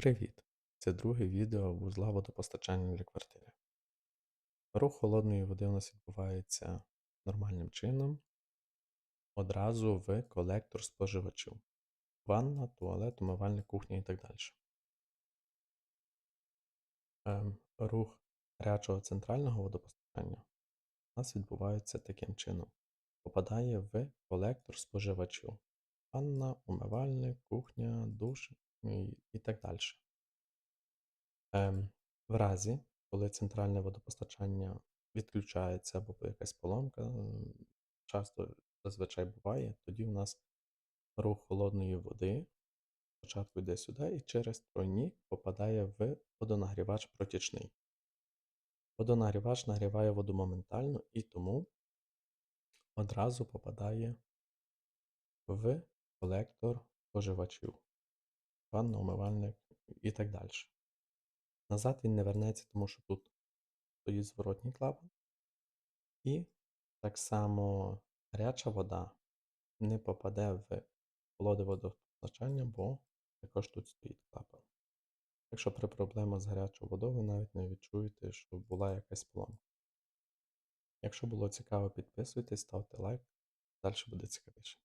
Привіт! Це друге відео вузла водопостачання для квартири. Рух холодної води у нас відбувається нормальним чином одразу в колектор споживачів. Ванна, туалет, умивальник, кухня і так далі. Ем, рух гарячого центрального водопостачання у нас відбувається таким чином. Попадає в колектор споживачів. Ванна, умивальник, кухня, душ і, так далі. Ем, в разі, коли центральне водопостачання відключається або якась поломка, часто зазвичай буває, тоді у нас рух холодної води спочатку йде сюди і через тройник попадає в водонагрівач протічний. Водонагрівач нагріває воду моментально і тому одразу попадає в колектор споживачів, ванна, умивальник і так далі. Назад він не вернеться, тому що тут стоїть зворотній клапан. І так само гаряча вода не попаде в колоди водопостачання, бо також тут стоїть клапан. Якщо при проблемах з гарячою водою, ви навіть не відчуєте, що була якась поломка. Якщо було цікаво, підписуйтесь, ставте лайк, далі буде цікавіше.